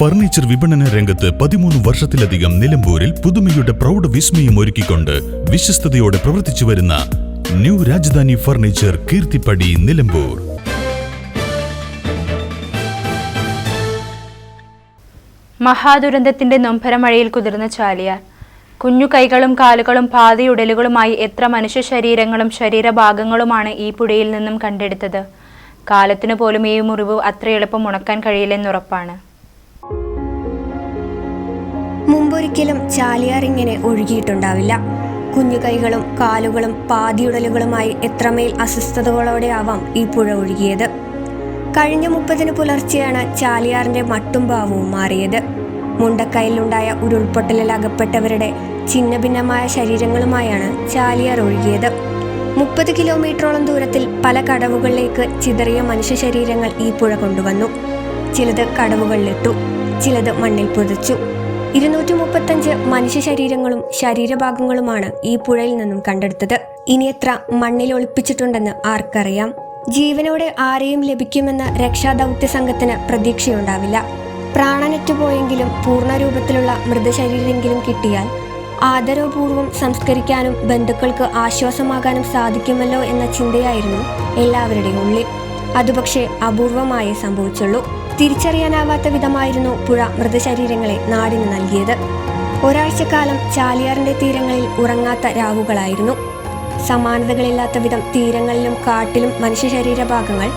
Furniture വിപണന രംഗത്ത് പതിമൂന്ന് വർഷത്തിലധികം നിലമ്പൂരിൽ പുതുമയുടെ പ്രൗഢ വിസ്മയം ഒരുക്കിക്കൊണ്ട് വിശ്വസ്തയോടെ പ്രവർത്തിച്ചു വരുന്ന ന്യൂ രാജധാനി ഫർണിച്ചർ കീർത്തിപ്പടി നിലമ്പൂർ. മഹാദുരന്തത്തിന്റെ നൊമ്പരമഴയിൽ കുതിർന്ന ചാലിയാർ. കുഞ്ഞു കൈകളും കാലുകളും പാതയുടലുകളുമായി എത്ര മനുഷ്യ ശരീരങ്ങളും ശരീരഭാഗങ്ങളുമാണ് ഈ പുഴയിൽ നിന്നും കണ്ടെടുത്തത്? കാലത്തിനു പോലും ഈ മുറിവ് അത്ര എളുപ്പം ഉണക്കാൻ കഴിയില്ലെന്നുറപ്പാണ്. മുമ്പൊരിക്കലും ചാലിയാർ ഇങ്ങനെ ഒഴുകിയിട്ടുണ്ടാവില്ല. കുഞ്ഞുകൈകളും കാലുകളും പാതിയുടലുകളുമായി എത്രമേൽ അസ്വസ്ഥതകളോടെ ആവാം ഈ പുഴ ഒഴുകിയത്. കഴിഞ്ഞ മുപ്പതിന് പുലർച്ചെയാണ് ചാലിയാറിന്റെ മട്ടും ഭാവവും മാറിയത്. മുണ്ടക്കയിലുണ്ടായ ഉരുൾപൊട്ടലിൽ അകപ്പെട്ടവരുടെ ഛിന്നഭിന്നമായ ശരീരങ്ങളുമായാണ് ചാലിയാർ ഒഴുകിയത്. മുപ്പത് കിലോമീറ്ററോളം ദൂരത്തിൽ പല കടവുകളിലേക്ക് ചിതറിയ മനുഷ്യ ശരീരങ്ങൾ ഈ പുഴ കൊണ്ടുവന്നു. ചിലത് കടവുകളിലിട്ടു ചിലത് മണ്ണിൽ പുതച്ചു. ഇരുന്നൂറ്റി മുപ്പത്തഞ്ച് മനുഷ്യ ശരീരങ്ങളും ശരീരഭാഗങ്ങളുമാണ് ഈ പുഴയിൽ നിന്നും കണ്ടെടുത്തത്. ഇനി എത്ര മണ്ണിൽ ഒളിപ്പിച്ചിട്ടുണ്ടെന്ന് ആർക്കറിയാം. ജീവനോടെ ആരെയും ലഭിക്കുമെന്ന് രക്ഷാദൗത്യ സംഘത്തിന് പ്രതീക്ഷയുണ്ടാവില്ല പ്രാണനറ്റുപോയെങ്കിലും പൂർണരൂപത്തിലുള്ള മൃതശരീരമെങ്കിലും കിട്ടിയാൽ ആദരവപൂർവം സംസ്കരിക്കാനും ബന്ധുക്കൾക്ക് ആശ്വാസമാകാനും സാധിക്കുമല്ലോ എന്ന ചിന്തയായിരുന്നു എല്ലാവരുടെയും ഉള്ളിൽ. അതുപക്ഷെ അപൂർവമായേ സംഭവിച്ചുള്ളൂ. തിരിച്ചറിയാനാവാത്ത വിധമായിരുന്നു പുഴ മൃതശരീരങ്ങളെ നാടിന് നൽകിയത്. ഒരാഴ്ചക്കാലം ചാലിയാറിന്റെ തീരങ്ങളിൽ ഉറങ്ങാത്ത രാവുകളായിരുന്നു. സമാനതകളില്ലാത്ത വിധം തീരങ്ങളിലും കാട്ടിലും മനുഷ്യ ശരീരഭാഗങ്ങൾ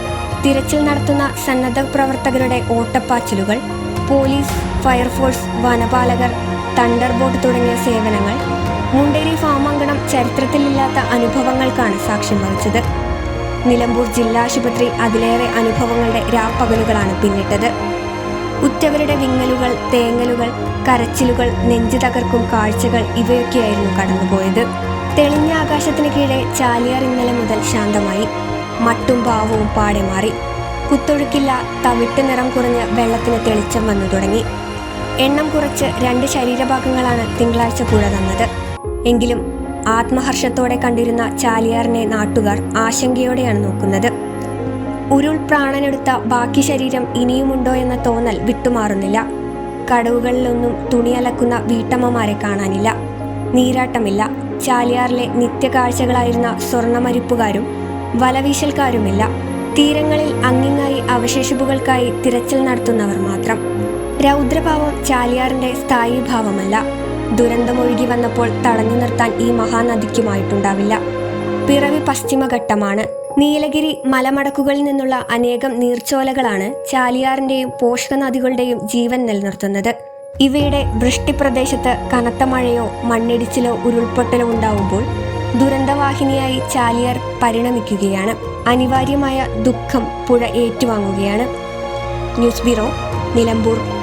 തിരച്ചിൽ നടത്തുന്ന സന്നദ്ധ പ്രവർത്തകരുടെ ഓട്ടപ്പാച്ചിലുകൾ പോലീസ് ഫയർഫോഴ്സ് വനപാലകർ തണ്ടർ ബോട്ട് തുടങ്ങിയ സേവനങ്ങൾ മുണ്ടേരി ഫാമാങ്കണം ചരിത്രത്തിലില്ലാത്ത അനുഭവങ്ങൾക്കാണ് സാക്ഷ്യം വഹിച്ചത്. നിലമ്പൂർ ജില്ലാശുപത്രി അതിലേറെ അനുഭവങ്ങളുടെ രാപ്പകലുകളാണ് പിന്നിട്ടത്. ഉറ്റവരുടെ വിങ്ങലുകൾ തേങ്ങലുകൾ കരച്ചിലുകൾ നെഞ്ചു തകർക്കും കാഴ്ചകൾ ഇവയൊക്കെയായിരുന്നു കടന്നുപോയത്. തെളിഞ്ഞ ആകാശത്തിന് കീഴെ ചാലിയാർ ഇന്നലെ മുതൽ ശാന്തമായി. മട്ടും ഭാവവും പാടെ മാറി. കുത്തൊഴുക്കില്ല തവിട്ട് നിറം കുറഞ്ഞ് വെള്ളത്തിന് തെളിച്ചം വന്നു തുടങ്ങി. എണ്ണം കുറച്ച് രണ്ട് ശരീരഭാഗങ്ങളാണ് തിങ്കളാഴ്ച പുഴ തന്നത്. എങ്കിലും ആത്മഹർഷത്തോടെ കണ്ടിരുന്ന ചാലിയാറിനെ നാട്ടുകാർ ആശങ്കയോടെയാണ് നോക്കുന്നത്. ഉരുൾ പ്രാണനെടുത്ത ബാക്കി ശരീരം ഇനിയുമുണ്ടോ എന്ന തോന്നൽ വിട്ടുമാറുന്നില്ല. കടവുകളിലൊന്നും തുണിയലക്കുന്ന വീട്ടമ്മമാരെ കാണാനില്ല. നീരാട്ടമില്ല. ചാലിയാറിലെ നിത്യകാഴ്ചകളായിരുന്ന സ്വർണമരിപ്പുകാരും വലവീശൽക്കാരുമില്ല. തീരങ്ങളിൽ അങ്ങിങ്ങായി അവശേഷിപ്പുകൾക്കായി തിരച്ചിൽ നടത്തുന്നവർ മാത്രം. രൗദ്രഭാവം ചാലിയാറിന്റെ സ്ഥായി ഭാവമല്ല ദുരന്തമൊഴുകി വന്നപ്പോൾ തടഞ്ഞു നിർത്താൻ ഈ മഹാനദിക്കുമായിട്ടുണ്ടാവില്ല. പിറവി പശ്ചിമഘട്ടമാണ്. നീലഗിരി മലമടക്കുകളിൽ നിന്നുള്ള അനേകം നീർച്ചോലകളാണ് ചാലിയാറിന്റെയും പോഷക നദികളുടെയും ജീവൻ നിലനിർത്തുന്നത്. ഇവയുടെ വൃഷ്ടിപ്രദേശത്ത് കനത്ത മഴയോ മണ്ണിടിച്ചിലോ ഉരുൾപൊട്ടലോ ഉണ്ടാവുമ്പോൾ ദുരന്തവാഹിനിയായി ചാലിയാർ പരിണമിക്കുകയാണ്. അനിവാര്യമായ ദുഃഖം പുഴ ഏറ്റുവാങ്ങുകയാണ്. News bureau Nilambur.